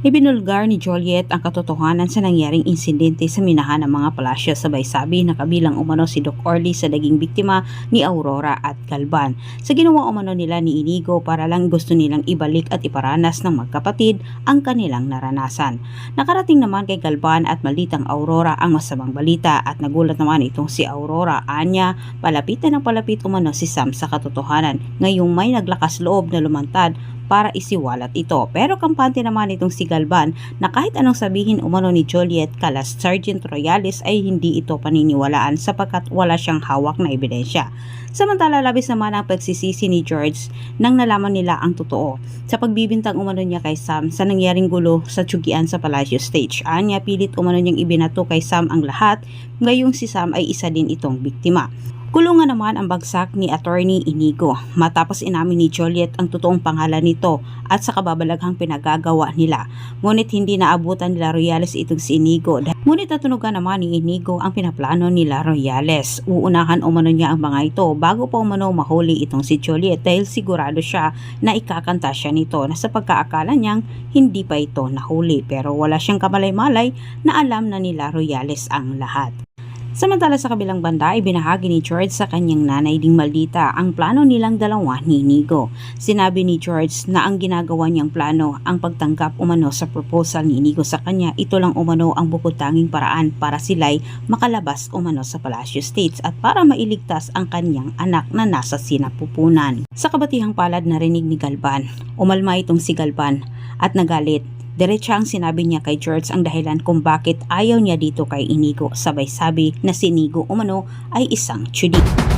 Ibinulgar ni Joliet ang katotohanan sa nangyaring insidente sa minahan ng mga palasyo sabay sabi na kabilang umano si Doc Orly sa naging biktima ni Aurora at Galban. Sa ginawa umano nila ni Inigo para lang gusto nilang ibalik at iparanas ng magkapatid ang kanilang naranasan. Nakarating naman kay Galban at malitang Aurora ang masamang balita at nagulat naman itong si Aurora. Anya, palapit na ng palapit umano si Sam sa katotohanan. Ngayong may naglakas loob na lumantad para isiwalat ito. Pero kampante naman itong si Galban na kahit anong sabihin umano ni Joliet kalas Sergeant Royales ay hindi ito paniniwalaan sapagkat wala siyang hawak na ebidensya. Samantala labis naman ang pagsisisi ni George nang nalaman nila ang totoo sa pagbibintang umano niya kay Sam sa nangyaring gulo sa tsugian sa Palacio Stage. Anya pilit umano niyang ibinato kay Sam ang lahat, ngayong si Sam ay isa din itong biktima. Kulungan naman ang bagsak ni Attorney Inigo matapos inamin ni Joliet ang totoong pangalan nito at sa kababalaghang pinagagawa nila. Ngunit hindi naabutan nila Royales itong si Inigo. Ngunit natunugan naman ni Inigo ang pinaplano nila Royales. Uunahan umano niya ang mga ito bago pa umano mahuli itong si Joliet dahil sigurado siya na ikakanta siya nito na sa pagkaakala niyang hindi pa ito nahuli pero wala siyang kamalay-malay na alam na nila Royales ang lahat. Samantala sa kabilang banda, ibinahagi ni George sa kanyang nanay ding maldita ang plano nilang dalawa ni Inigo. Sinabi ni George na ang ginagawa niyang plano ang pagtanggap umano sa proposal ni Inigo sa kanya. Ito lang umano ang bukod tanging paraan para sila'y makalabas umano sa Palacio States at para mailigtas ang kanyang anak na nasa sinapupunan. Sa kabatihang palad narinig ni Galban, umalma itong si Galban at nagalit Diretsa ang sinabi niya kay George ang dahilan kung bakit ayaw niya dito kay Inigo. Sabay sabi na si Inigo umano ay isang tsudik.